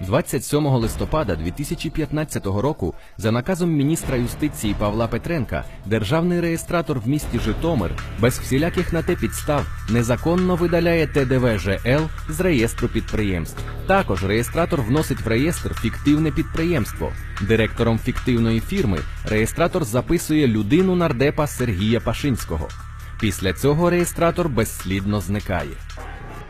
27 листопада 2015 року за наказом міністра юстиції Павла Петренка державний реєстратор в місті Житомир без всіляких на те підстав незаконно видаляє ТДВ ЖЛ з реєстру підприємств. Також реєстратор вносить в реєстр фіктивне підприємство. Директором фіктивної фірми реєстратор записує людину нардепа Сергія Пашинського. Після цього реєстратор безслідно зникає.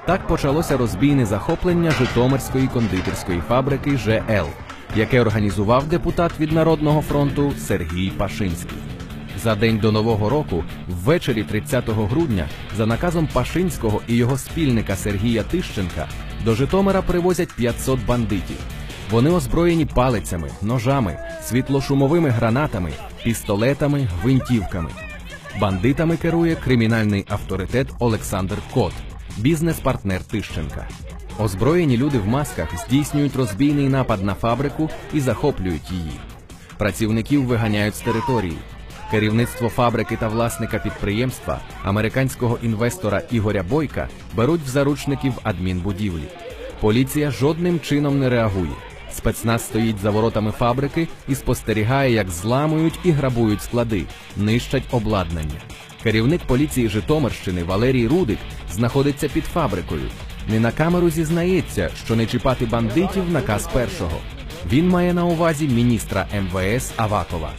Так почалося розбійне захоплення Житомирської кондитерської фабрики ЖЛ, яке організував депутат від Народного фронту Сергій Пашинський. За день до Нового року, ввечері 30 грудня, за наказом Пашинського і його спільника Сергія Тищенка, до Житомира привозять 500 бандитів. Вони озброєні палицями, ножами, світлошумовими гранатами, пістолетами, гвинтівками. Бандитами керує кримінальний авторитет Олександр Кот, бізнес-партнер Тищенка. Озброєні люди в масках здійснюють розбійний напад на фабрику і захоплюють її. Працівників виганяють з території. Керівництво фабрики та власника підприємства, американського інвестора Ігоря Бойка, беруть в заручники в адмінбудівлі. Поліція жодним чином не реагує. Спецназ стоїть за воротами фабрики і спостерігає, як зламують і грабують склади, нищать обладнання. Керівник поліції Житомирщини Валерій Рудик знаходиться під фабрикою. Не на камеру зізнається, що не чіпати бандитів наказ першого. Він має на увазі міністра МВС Авакова.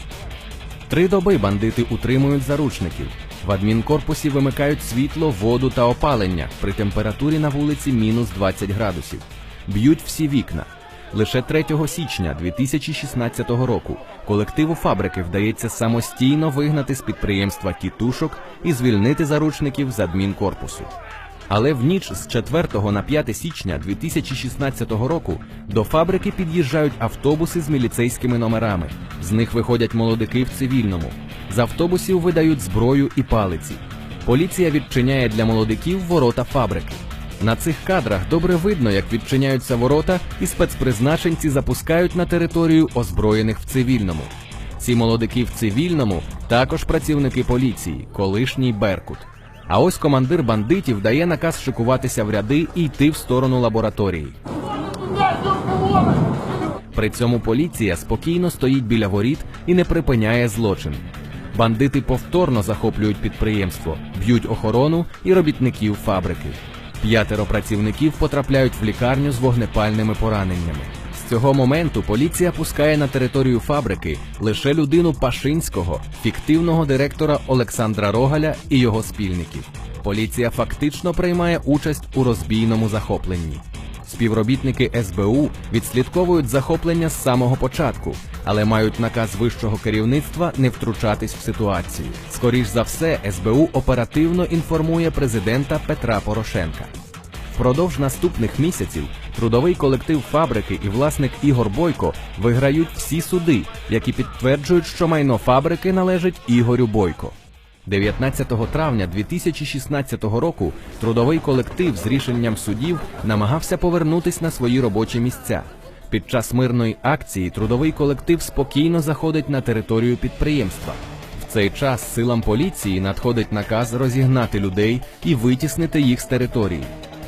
Три доби бандити утримують заручників. В адмінкорпусі вимикають світло, воду та опалення при температурі на вулиці мінус 20 градусів. Б'ють всі вікна. Лише 3 січня 2016 року колективу фабрики вдається самостійно вигнати з підприємства тітушок і звільнити заручників з адмінкорпусу. Але в ніч з 4 на 5 січня 2016 року до фабрики під'їжджають автобуси з міліцейськими номерами. З них виходять молодики в цивільному. З автобусів видають зброю і палиці. Поліція відчиняє для молодиків ворота фабрики. На цих кадрах добре видно, як відчиняються ворота, і спецпризначенці запускають на територію озброєних в цивільному. Ці молодики в цивільному також працівники поліції, колишній Беркут. А ось командир бандитів дає наказ шикуватися в ряди і йти в сторону лабораторії. При цьому поліція спокійно стоїть біля воріт і не припиняє злочин. Бандити повторно захоплюють підприємство, б'ють охорону і робітників фабрики. П'ятеро працівників потрапляють в лікарню з вогнепальними пораненнями. З цього моменту поліція пускає на територію фабрики лише людину Пашинського, фіктивного директора Олександра Рогаля і його спільників. Поліція фактично приймає участь у розбійному захопленні. Співробітники СБУ відслідковують захоплення з самого початку, але мають наказ вищого керівництва не втручатись в ситуацію. Скоріш за все, СБУ оперативно інформує президента Петра Порошенка. Впродовж наступних місяців трудовий колектив фабрики і власник Ігор Бойко виграють всі суди, які підтверджують, що майно фабрики належить Ігорю Бойко. 19 травня 2016 року трудовий колектив з рішенням судів намагався повернутись на свої робочі місця. Під час мирної акції трудовий колектив спокійно заходить на територію підприємства. В цей час силам поліції надходить наказ розігнати людей і витіснити їх з території.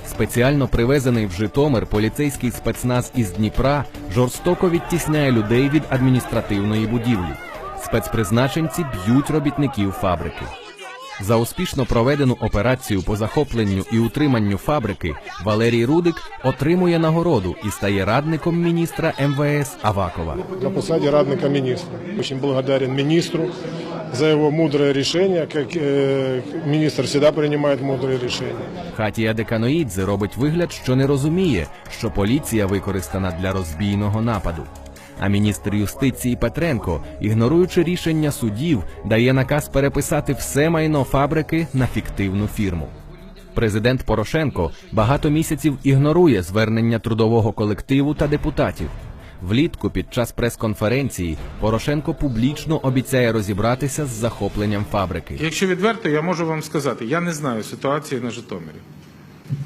Спеціально привезений в Житомир поліцейський спецназ із Дніпра жорстоко відтісняє людей від адміністративної будівлі. Спецпризначенці б'ють робітників фабрики. За успішно проведену операцію по захопленню і утриманню фабрики Валерій Рудик отримує нагороду і стає радником міністра МВС Авакова. на посаде радника министра. Очень благодарен министру за его мудрое решение, как э, министр всегда принимает мудрые решения. Хатія Деканоїдзе робить вигляд, що не розуміє, що поліція використана для розбійного нападу. А міністр юстиції Петренко, ігноруючи рішення судів, дає наказ переписати все майно фабрики на фіктивну фірму. Президент Порошенко багато місяців ігнорує звернення трудового колективу та депутатів. Влітку під час прес-конференції Порошенко публічно обіцяє розібратися з захопленням фабрики. Якщо відверто, я можу вам сказати, я не знаю ситуації на Житомирі.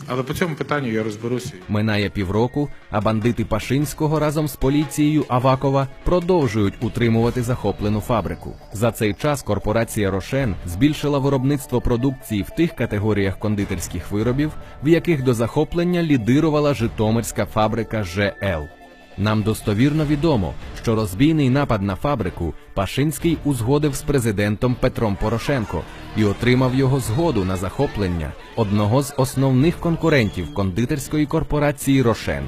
Але по цьому питанню я розберуся. Минає півроку, а бандити Пашинського разом з поліцією Авакова продовжують утримувати захоплену фабрику. За цей час корпорація Рошен збільшила виробництво продукції в тих категоріях кондитерських виробів, в яких до захоплення лідирувала Житомирська фабрика ЖЛ. Нам достовірно відомо, що розбійний напад на фабрику Пашинський узгодив з президентом Петром Порошенко і отримав його згоду на захоплення одного з основних конкурентів кондитерської корпорації Рошен.